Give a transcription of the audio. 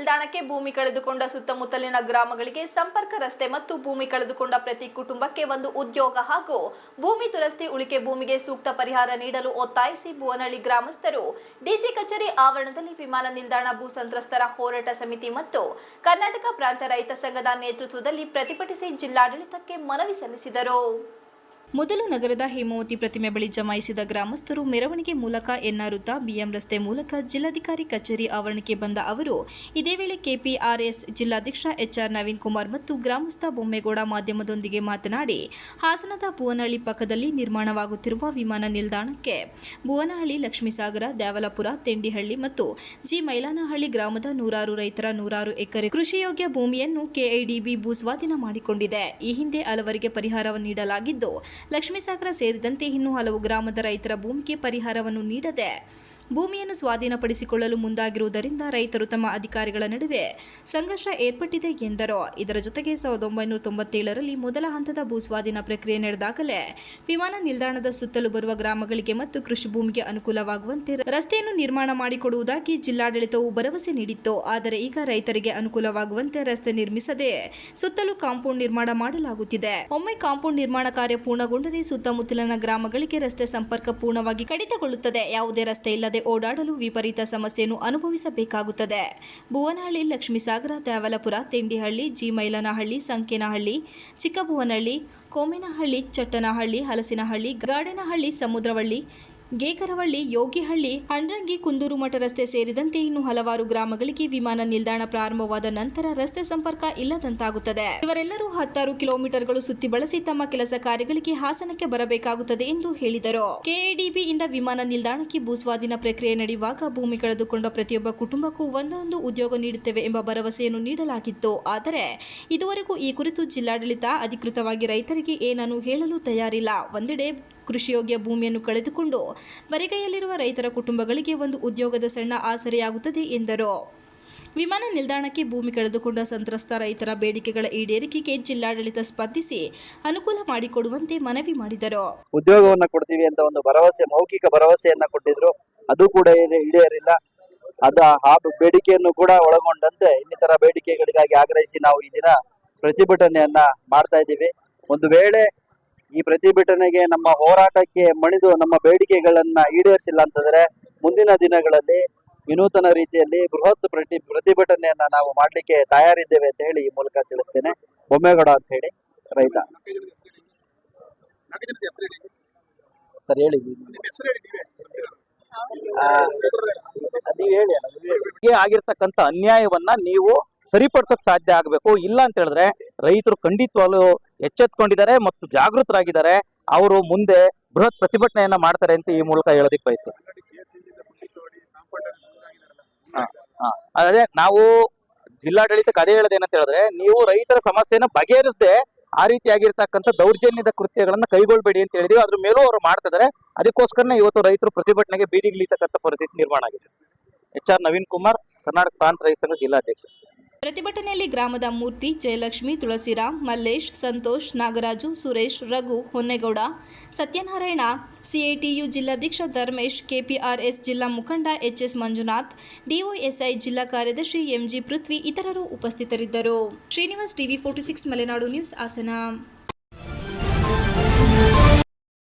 ನಿಲ್ದಾಣಕ್ಕೆ ಭೂಮಿ ಕಳೆದುಕೊಂಡ ಸುತ್ತಮುತ್ತಲಿನ ಗ್ರಾಮಗಳಿಗೆ ಸಂಪರ್ಕ ರಸ್ತೆ ಮತ್ತು ಭೂಮಿ ಕಳೆದುಕೊಂಡ ಪ್ರತಿ ಕುಟುಂಬಕ್ಕೆ ಒಂದು ಉದ್ಯೋಗ ಹಾಗೂ ಭೂಮಿ ದುರಸ್ತಿ ಉಳಿಕೆ ಭೂಮಿಗೆ ಸೂಕ್ತ ಪರಿಹಾರ ನೀಡಲು ಒತ್ತಾಯಿಸಿ ಭುವನಹಳ್ಳಿ ಗ್ರಾಮಸ್ಥರು ಡಿಸಿ ಕಚೇರಿ ಆವರಣದಲ್ಲಿ ವಿಮಾನ ನಿಲ್ದಾಣ ಭೂ ಸಂತ್ರಸ್ತರ ಹೋರಾಟ ಸಮಿತಿ ಮತ್ತು ಕರ್ನಾಟಕ ಪ್ರಾಂತ ರೈತ ಸಂಘದ ನೇತೃತ್ವದಲ್ಲಿ ಪ್ರತಿಭಟಿಸಿ ಜಿಲ್ಲಾಡಳಿತಕ್ಕೆ ಮನವಿ ಸಲ್ಲಿಸಿದರು. ಮೊದಲು ನಗರದ ಹೇಮಾವತಿ ಪ್ರತಿಮೆ ಬಳಿ ಜಮಾಯಿಸಿದ ಗ್ರಾಮಸ್ಥರು ಮೆರವಣಿಗೆ ಮೂಲಕ ಎನ್ನಾರುತ್ತಾ ಬಿಎಂ ರಸ್ತೆ ಮೂಲಕ ಜಿಲ್ಲಾಧಿಕಾರಿ ಕಚೇರಿ ಆವರಣಕ್ಕೆ ಬಂದ ಅವರು, ಇದೇ ವೇಳೆ ಕೆಪಿಆರ್ಎಸ್ ಜಿಲ್ಲಾಧ್ಯಕ್ಷ ಎಚ್ಆರ್ ನವೀನ್ ಕುಮಾರ್ ಮತ್ತು ಗ್ರಾಮಸ್ಥ ಬೊಮ್ಮೇಗೌಡ ಮಾಧ್ಯಮದೊಂದಿಗೆ ಮಾತನಾಡಿ, ಹಾಸನದ ಭುವನಹಳ್ಳಿ ಪಕ್ಕದಲ್ಲಿ ನಿರ್ಮಾಣವಾಗುತ್ತಿರುವ ವಿಮಾನ ನಿಲ್ದಾಣಕ್ಕೆ ಭುವನಹಳ್ಳಿ ಲಕ್ಷ್ಮೀಸಾಗರ, ದ್ಯಾವಲಪುರ, ತೆಂಡಿಹಳ್ಳಿ ಮತ್ತು ಜಿ ಮೈಲಾನಹಳ್ಳಿ ಗ್ರಾಮದ ನೂರಾರು ರೈತರ ನೂರಾರು ಎಕರೆ ಕೃಷಿಯೋಗ್ಯ ಭೂಮಿಯನ್ನು ಕೆಐಡಿಬಿ ಭೂಸ್ವಾಧೀನ ಮಾಡಿಕೊಂಡಿದೆ. ಈ ಹಿಂದೆ ಹಲವರಿಗೆ ಪರಿಹಾರವನ್ನು ನೀಡಲಾಗಿದ್ದು ಲಕ್ಷ್ಮೀಸಾಗರ ಸೇರಿದಂತೆ ಇನ್ನೂ ಹಲವು ಗ್ರಾಮದ ರೈತರ ಭೂಮಿಗೆ ಪರಿಹಾರವನ್ನು ನೀಡದೆ ಭೂಮಿಯನ್ನು ಸ್ವಾಧೀನಪಡಿಸಿಕೊಳ್ಳಲು ಮುಂದಾಗಿರುವುದರಿಂದ ರೈತರು ತಮ್ಮ ಅಧಿಕಾರಿಗಳ ನಡುವೆ ಸಂಘರ್ಷ ಏರ್ಪಟ್ಟಿದೆ ಎಂದರು. ಇದರ ಜೊತೆಗೆ ಸಾವಿರದ ಒಂಬೈನೂರ ತೊಂಬತ್ತೇಳರಲ್ಲಿ ಮೊದಲ ಹಂತದ ಭೂಸ್ವಾಧೀನ ಪ್ರಕ್ರಿಯೆ ನಡೆದಾಗಲೇ ವಿಮಾನ ನಿಲ್ದಾಣದ ಸುತ್ತಲೂ ಬರುವ ಗ್ರಾಮಗಳಿಗೆ ಮತ್ತು ಕೃಷಿ ಭೂಮಿಗೆ ಅನುಕೂಲವಾಗುವಂತೆ ರಸ್ತೆಯನ್ನು ನಿರ್ಮಾಣ ಮಾಡಿಕೊಡುವುದಾಗಿ ಜಿಲ್ಲಾಡಳಿತವು ಭರವಸೆ ನೀಡಿತ್ತು. ಆದರೆ ಈಗ ರೈತರಿಗೆ ಅನುಕೂಲವಾಗುವಂತೆ ರಸ್ತೆ ನಿರ್ಮಿಸದೆ ಸುತ್ತಲೂ ಕಾಂಪೌಂಡ್ ನಿರ್ಮಾಣ ಮಾಡಲಾಗುತ್ತಿದೆ. ಒಮ್ಮೆ ಕಾಂಪೌಂಡ್ ನಿರ್ಮಾಣ ಕಾರ್ಯ ಪೂರ್ಣಗೊಂಡರೆ ಸುತ್ತಮುತ್ತಲಿನ ಗ್ರಾಮಗಳಿಗೆ ರಸ್ತೆ ಸಂಪರ್ಕ ಪೂರ್ಣವಾಗಿ ಕಡಿತಗೊಳ್ಳುತ್ತದೆ. ಯಾವುದೇ ರಸ್ತೆ ಇಲ್ಲದೆ ಓಡಾಡಲು ವಿಪರೀತ ಸಮಸ್ಯೆಯನ್ನು ಅನುಭವಿಸಬೇಕಾಗುತ್ತದೆ. ಭುವನಹಳ್ಳಿ, ಲಕ್ಷ್ಮೀಸಾಗರ, ದ್ಯಾವಲಪುರ, ತೆಂಡಿಹಳ್ಳಿ, ಜಿಮೈಲನಹಳ್ಳಿ, ಸಂಕೇನಹಳ್ಳಿ, ಚಿಕ್ಕಭುವನಹಳ್ಳಿ, ಕೋಮಿನಹಳ್ಳಿ, ಚಟ್ಟನಹಳ್ಳಿ, ಹಲಸಿನಹಳ್ಳಿ ಗಾರ್ಡನಹಳ್ಳಿ ಸಮುದ್ರವಳ್ಳಿ ಗೇಕರವಳ್ಳಿ, ಯೋಗಿಹಳ್ಳಿ ಅಂಡ್ರಂಗಿ ಕುಂದೂರು ಮಠ ರಸ್ತೆ ಸೇರಿದಂತೆ ಇನ್ನು ಹಲವಾರು ಗ್ರಾಮಗಳಿಗೆ ವಿಮಾನ ನಿಲ್ದಾಣ ಪ್ರಾರಂಭವಾದ ನಂತರ ರಸ್ತೆ ಸಂಪರ್ಕ ಇಲ್ಲದಂತಾಗುತ್ತದೆ. ಇವರೆಲ್ಲರೂ ಹತ್ತಾರು ಕಿಲೋಮೀಟರ್ಗಳು ಸುತ್ತಿ ಬಳಸಿ ತಮ್ಮ ಕೆಲಸ ಕಾರ್ಯಗಳಿಗೆ ಹಾಸನಕ್ಕೆ ಬರಬೇಕಾಗುತ್ತದೆ ಎಂದು ಹೇಳಿದರು. ಕೆಎಡಿಬಿ ಇಂದ ವಿಮಾನ ನಿಲ್ದಾಣಕ್ಕೆ ಭೂಸ್ವಾಧೀನ ಪ್ರಕ್ರಿಯೆ ನಡೆಯುವಾಗ ಭೂಮಿ ಕಳೆದುಕೊಂಡ ಪ್ರತಿಯೊಬ್ಬ ಕುಟುಂಬಕ್ಕೂ ಒಂದೊಂದು ಉದ್ಯೋಗ ನೀಡುತ್ತೇವೆ ಎಂಬ ಭರವಸೆಯನ್ನು ನೀಡಲಾಗಿತ್ತು. ಆದರೆ, ಇದುವರೆಗೂ ಈ ಕುರಿತು ಜಿಲ್ಲಾಡಳಿತ ಅಧಿಕೃತವಾಗಿ ರೈತರಿಗೆ ಏನನ್ನು ಹೇಳಲು ತಯಾರಿಲ್ಲ. ಒಂದೆಡೆ ಕೃಷಿಯೋಗ್ಯ ಭೂಮಿಯನ್ನು ಕಳೆದುಕೊಂಡು ಬರಿಗೈಯಲ್ಲಿರುವ ರೈತರ ಕುಟುಂಬಗಳಿಗೆ ಒಂದು ಉದ್ಯೋಗದ ಸಣ್ಣ ಆಸರೆಯಾಗುತ್ತದೆ ಎಂದರು. ವಿಮಾನ ನಿಲ್ದಾಣಕ್ಕೆ ಭೂಮಿ ಕಳೆದುಕೊಂಡ ಸಂತ್ರಸ್ತ ರೈತರ ಬೇಡಿಕೆಗಳ ಈಡೇರಿಕೆಗೆ ಜಿಲ್ಲಾಡಳಿತ ಸ್ಪಂದಿಸಿ ಅನುಕೂಲ ಮಾಡಿಕೊಡುವಂತೆ ಮನವಿ ಮಾಡಿದರು. ಉದ್ಯೋಗವನ್ನ ಕೊಡ್ತೀವಿ ಅಂತ ಒಂದು ಭರವಸೆ, ಮೌಖಿಕ ಭರವಸೆಯನ್ನ ಕೊಟ್ಟಿದ್ರು. ಅದು ಕೂಡ ಈಡೇ- ಈಡೇರಿಲ್ಲ. ಅದ ಆ ಬೇಡಿಕೆಯನ್ನು ಕೂಡ ಒಳಗೊಂಡಂತೆ ಇನ್ನಿತರ ಬೇಡಿಕೆಗಳಿಗಾಗಿ ಆಗ್ರಹಿಸಿ ನಾವು ಈ ದಿನ ಪ್ರತಿಭಟನೆಯನ್ನ ಮಾಡ್ತಾ ಇದ್ದೀವಿ. ಒಂದು ವೇಳೆ ಈ ಪ್ರತಿಭಟನೆಗೆ ನಮ್ಮ ಹೋರಾಟಕ್ಕೆ ಮಣಿದು ನಮ್ಮ ಬೇಡಿಕೆಗಳನ್ನ ಈಡೇರಿಸಿಲ್ಲ ಅಂತಂದ್ರೆ ಮುಂದಿನ ದಿನಗಳಲ್ಲಿ ವಿನೂತನ ರೀತಿಯಲ್ಲಿ ಬೃಹತ್ ಪ್ರತಿ ಪ್ರತಿಭಟನೆಯನ್ನ ನಾವು ಮಾಡ್ಲಿಕ್ಕೆ ತಯಾರಿದ್ದೇವೆ ಅಂತ ಹೇಳಿ ಈ ಮೂಲಕ ತಿಳಿಸ್ತೇನೆ. ಬೊಮ್ಮೇಗೌಡ ಅಂತ ಹೇಳಿ ರೈತ. ಸರ್ ಹೇಳಿ ನೀವು. ಹೇಳಿ ಆಗಿರ್ತಕ್ಕಂಥ ಅನ್ಯಾಯವನ್ನ ನೀವು ಸರಿಪಡಿಸಕ್ ಸಾಧ್ಯ ಆಗಬೇಕು. ಇಲ್ಲ ಅಂತ ಹೇಳಿದ್ರೆ ರೈತರು ಖಂಡಿತವಾಗ್ಲೂ ಎಚ್ಚೆತ್ಕೊಂಡಿದ್ದಾರೆ ಮತ್ತು ಜಾಗೃತರಾಗಿದ್ದಾರೆ. ಅವರು ಮುಂದೆ ಬೃಹತ್ ಪ್ರತಿಭಟನೆಯನ್ನ ಮಾಡ್ತಾರೆ ಅಂತ ಈ ಮೂಲಕ ಹೇಳೋದಕ್ಕೆ ಬಯಸ್ತಾರೆ. ಅದೇ ನಾವು ಜಿಲ್ಲಾಡಳಿತಕ್ಕೆ ಅದೇ ಹೇಳೋದೇನಂತ ಹೇಳಿದ್ರೆ ನೀವು ರೈತರ ಸಮಸ್ಯೆಯನ್ನು ಬಗೆಹರಿಸದೆ ಆ ರೀತಿಯಾಗಿರ್ತಕ್ಕಂಥ ದೌರ್ಜನ್ಯದ ಕೃತ್ಯಗಳನ್ನ ಕೈಗೊಳ್ಬೇಡಿ ಅಂತ ಹೇಳಿದೀವಿ. ಅದ್ರ ಮೇಲೂ ಅವರು ಮಾಡ್ತಿದ್ದಾರೆ ಅದಕ್ಕೋಸ್ಕರನೇ ಇವತ್ತು ರೈತರು ಪ್ರತಿಭಟನೆಗೆ ಬೀದಿಗಿಳಿತಕ್ಕಂಥ ಪರಿಸ್ಥಿತಿ ನಿರ್ಮಾಣ ಆಗಿದೆ. ಎಚ್ ಆರ್ ನವೀನ್ ಕುಮಾರ್, ಕರ್ನಾಟಕ ಪ್ರಾಂತ ರೈತ ಸಂಘ ಜಿಲ್ಲಾಧ್ಯಕ್ಷ. ಪ್ರತಿಭಟನೆಯಲ್ಲಿ ಗ್ರಾಮದ ಮೂರ್ತಿ ಜಯಲಕ್ಷ್ಮಿ, ತುಳಸಿರಾಮ್, ಮಲ್ಲೇಶ್, ಸಂತೋಷ್, ನಾಗರಾಜು, ಸುರೇಶ್, ರಘು, ಹೊನ್ನೇಗೌಡ, ಸತ್ಯನಾರಾಯಣ, ಸಿಐಟಿಯು ಜಿಲ್ಲಾಧ್ಯಕ್ಷ ಧರ್ಮೇಶ್, ಕೆಪಿಆರ್ಎಸ್ ಜಿಲ್ಲಾ ಮುಖಂಡ ಎಚ್ಎಸ್ ಮಂಜುನಾಥ್ ಡಿಒಎಸ್ಐ ಜಿಲ್ಲಾ ಕಾರ್ಯದರ್ಶಿ ಎಂಜಿ ಪೃಥ್ವಿ ಇತರರು ಉಪಸ್ಥಿತರಿದ್ದರು. Srinivas TV forty six Malenadu news Hassan.